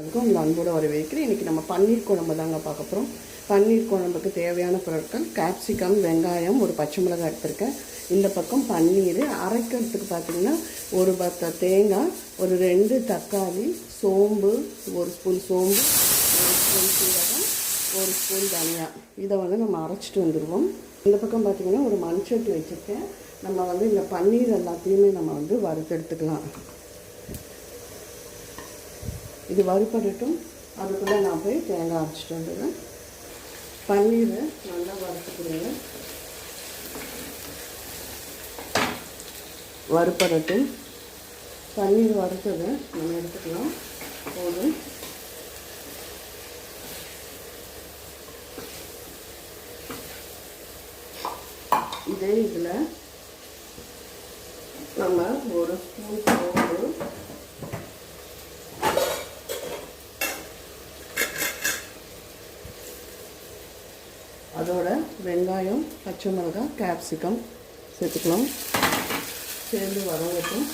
அதுக்கும் உங்கள் அன்போடு வரவேற்கிறேன். இன்றைக்கி நம்ம பன்னீர் குழம்பு தாங்க பார்க்க போகிறோம் பன்னீர் குழம்புக்கு தேவையான பொருட்கள் கேப்சிகம் வெங்காயம் ஒரு பச்சை மிளகாய் எடுத்திருக்கேன். இந்த பக்கம் பன்னீர் அரைக்கிறதுக்கு பார்த்தீங்கன்னா ஒரு பத்த தேங்காய் ஒரு ரெண்டு தக்காளி சோம்பு ஒரு ஸ்பூன் சோம்பு ஒரு ஸ்பூன் சீரகம் ஒரு ஸ்பூன் தனியா. இதை வந்து நம்ம அரைச்சிட்டு வந்துடுவோம் இந்த பக்கம் பார்த்தீங்கன்னா ஒரு மண்சட்டி வச்சுருக்கேன். நம்ம வந்து இந்த பன்னீர் எல்லாத்தையுமே நம்ம வந்து வறுத்தெடுத்துக்கலாம். இது வறுப்படட்டும் அதுக்குள்ளே நான் போய் தேங்காய் அரைச்சிட்டு வந்துடுவேன் பன்னீரை நல்லா வறுத்துக்கிடுங்க வறுப்படட்டும் பன்னீர் வறுத்ததை நம்ம எடுத்துக்கலாம். போதும். இதே இதில் நம்ம ஒரு ஸ்பூன் போட்டு அதோட வெங்காயம் பச்சை மிளகாய் கேப்சிகம் சேர்த்துக்கலாம். சேர்ந்து வதங்கட்டும்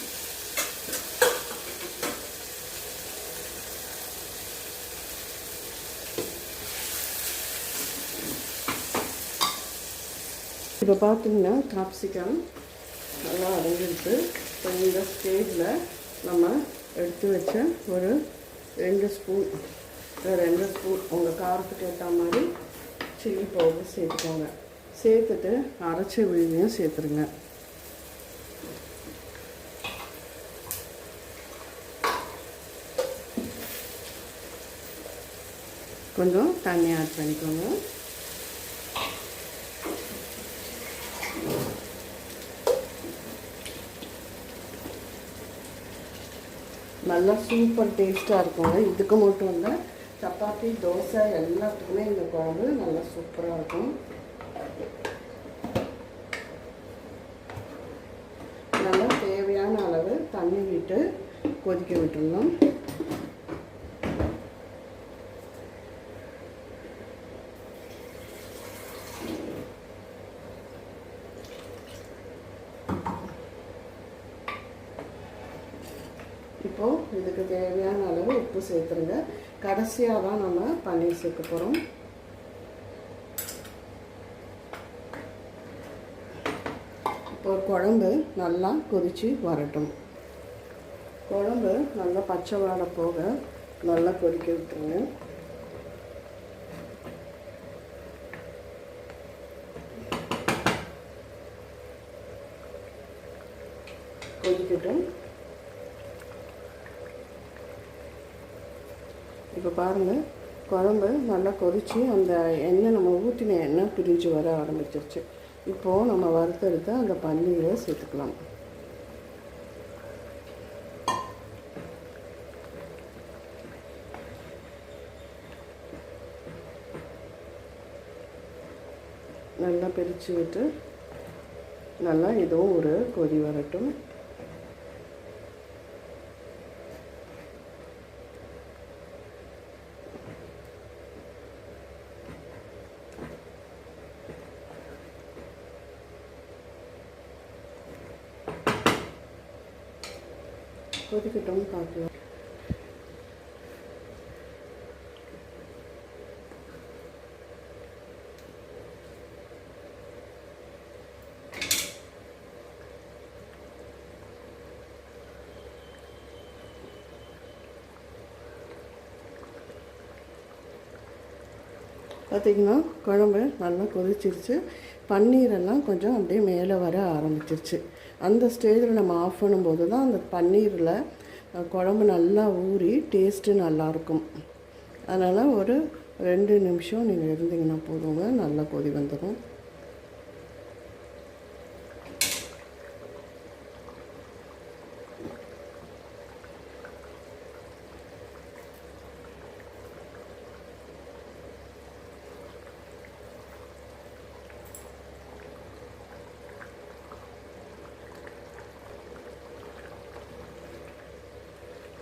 இப்போ பார்த்தீங்கன்னா கேப்சிகம் நல்லா அடங்கிருக்கு இப்போ இந்த ஸ்டேஜில் நம்ம எடுத்து வச்ச ஒரு ரெண்டு ஸ்பூன் ரெண்டு ஸ்பூன் உங்கள் காரத்துக்கு ஏற்ற மாதிரி சில்லி பவுடர் சேர்த்துக்கோங்க சேர்த்துட்டு அரைச்ச விழுதியும் சேர்த்துருங்க. கொஞ்சம் தண்ணி ஆட் பண்ணிக்கோங்க. நல்லா சூப்பர் டேஸ்ட்டாக இருக்குங்க. இதுக்கு மட்டும் இல்லை சப்பாத்தி தோசை எல்லாத்துக்குமே இந்த குழம்பு நல்லா சூப்பராக இருக்கும். நல்லா தேவையான அளவு தண்ணி விட்டு கொதிக்க விட்டுருந்தோம் இப்போது இதுக்கு தேவையான அளவு உப்பு சேர்த்துருங்க. கடைசியாக தான் நம்ம பன்னீர் சேர்க்க போகிறோம் இப்போ குழம்பு நல்லா கொதித்து வரட்டும். குழம்பு நல்லா பச்சை வாடை போக நல்லா கொதிக்க விட்டுருங்க. கொதிக்கட்டும். இப்போ பாருங்கள் குழம்பு நல்லா கொதித்து அந்த எண்ணெய் நம்ம ஊற்றின எண்ணெய் பிரிஞ்சு வர ஆரம்பிச்சிருச்சு. இப்போது நம்ம வறுத்தெடுத்து அந்த பன்னீரை சேர்த்துக்கலாம். நல்லா பிரித்து விட்டு நல்லா இதுவும் ஒரு கொதி வரட்டும். கொதிக்கட்டும் பார்க்கலாம் பார்த்திங்கன்னா குழம்பு நல்லா கொதிச்சிருச்சு. பன்னீரெல்லாம் கொஞ்சம் அப்படியே மேலே வர ஆரம்பிச்சிருச்சு. அந்த ஸ்டேஜில் நம்ம ஆஃப் பண்ணும்போது தான் அந்த பன்னீரில் குழம்பு நல்லா ஊறி டேஸ்ட்டு நல்லாயிருக்கும். அதனால் ஒரு ரெண்டு நிமிஷம் நீங்கள் இருந்தீங்கன்னா போதுங்க நல்லா கொதி வந்துடும்.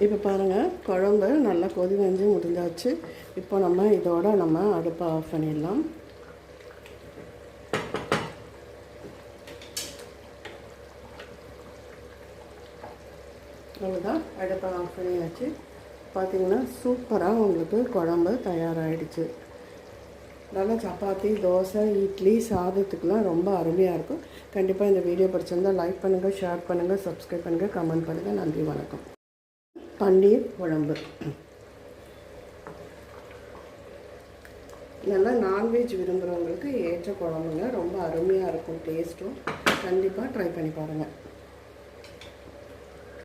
இப்போ பாருங்கள் குழம்பு நல்லா கொதி வெஞ்சு முடிஞ்சாச்சு. இப்போ நம்ம இதோட நம்ம அடுப்பை ஆஃப் பண்ணிடலாம். அவ்வளோதான் அடுப்பை ஆஃப் பண்ணியாச்சு. பார்த்தீங்கன்னா சூப்பராக உங்களுக்கு குழம்பு தயாராகிடுச்சு நல்லா சப்பாத்தி தோசை இட்லி சாதத்துக்கெலாம் ரொம்ப அருமையாக இருக்கும். கண்டிப்பாக இந்த வீடியோ பிடிச்சிருந்தால் லைக் பண்ணுங்கள் ஷேர் பண்ணுங்கள் சப்ஸ்கிரைப் பண்ணுங்கள் கமெண்ட் பண்ணுங்கள் நன்றி வணக்கம். பன்னீர் குழம்பு. நல்லா நான்வெஜ் விரும்புகிறவங்களுக்கு ஏற்ற குழம்புங்க. ரொம்ப அருமையாக இருக்கும் டேஸ்ட்டும் கண்டிப்பாக ட்ரை பண்ணி பாருங்கள்